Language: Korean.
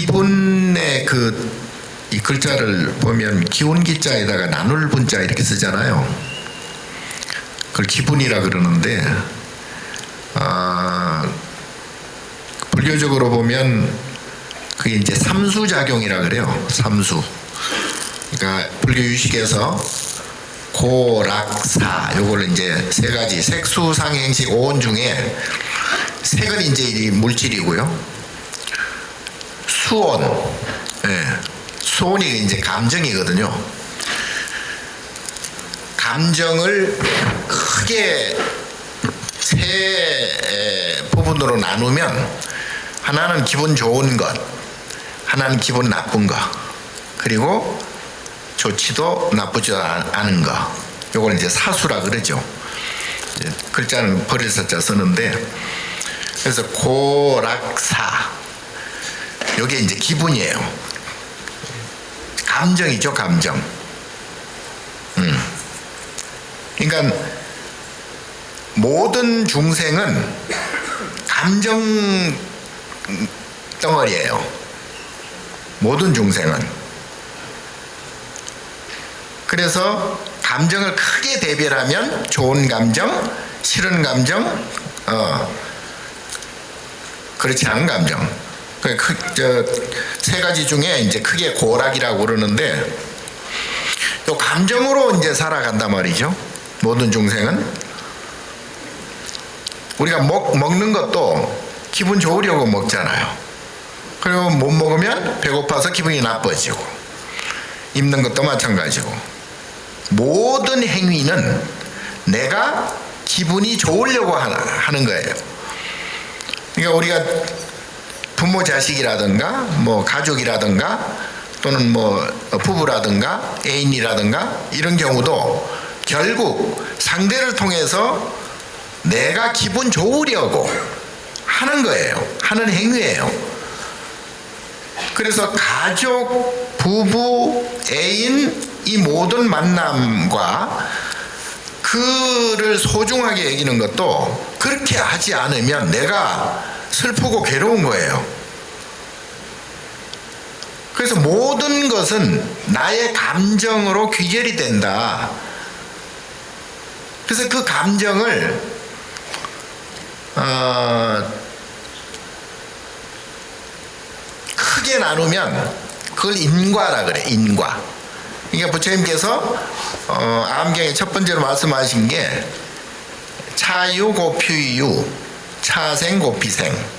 기분의 그 이 글자를 보면 기운 기자에다가 나눌 분자 이렇게 쓰잖아요. 그걸 기분이라 그러는데 아 불교적으로 보면 그게 이제 삼수 작용이라 그래요. 삼수. 그러니까 불교 유식에서 고락사 요걸 이제 세 가지 색수상행식 오온 중에 색은 이제 이 물질이고요. 수온, 예, 수온이 이제 감정이거든요. 감정을 크게 세 에, 부분으로 나누면 하나는 기분 좋은 것, 하나는 기분 나쁜 것, 그리고 좋지도 나쁘지 않은 것. 요걸 이제 사수라 그러죠. 글자는 버릴 사자 쓰는데 그래서 고락사 요게 이제 기분이에요. 감정이죠, 감정. 음. 그러니까 모든 중생은 감정 덩어리예요. 모든 중생은. 그래서 감정을 크게 대별하면 좋은 감정, 싫은 감정, 어, 그렇지 않은 감정. 그저세 가지 중에 이제 크게 고락이라고 그러는데 또 감정으로 이제 살아간단 말이죠. 모든 중생은 우리가 먹 먹는 것도 기분 좋으려고 먹잖아요. 그리고 못 먹으면 배고파서 기분이 나빠지고 입는 것도 마찬가지고 모든 행위는 내가 기분이 좋으려고 하는 거예요. 그러니까 우리가 부모 자식이라든가 뭐 가족이라든가 또는 뭐 부부라든가 애인이라든가 이런 경우도 결국 상대를 통해서 내가 기분 좋으려고 하는 거예요. 하는 행위예요. 그래서 가족, 부부, 애인 이 모든 만남과 그를 소중하게 여기는 것도 그렇게 하지 않으면 내가 슬프고 괴로운 거예요. 그래서 모든 것은 나의 감정으로 귀결이 된다. 그래서 그 감정을 어, 크게 나누면 그걸 인과라 그래. 인과. 그러니까 부처님께서 어, 암경의 첫 번째로 말씀하신 게 차유 고피유 차생 고피생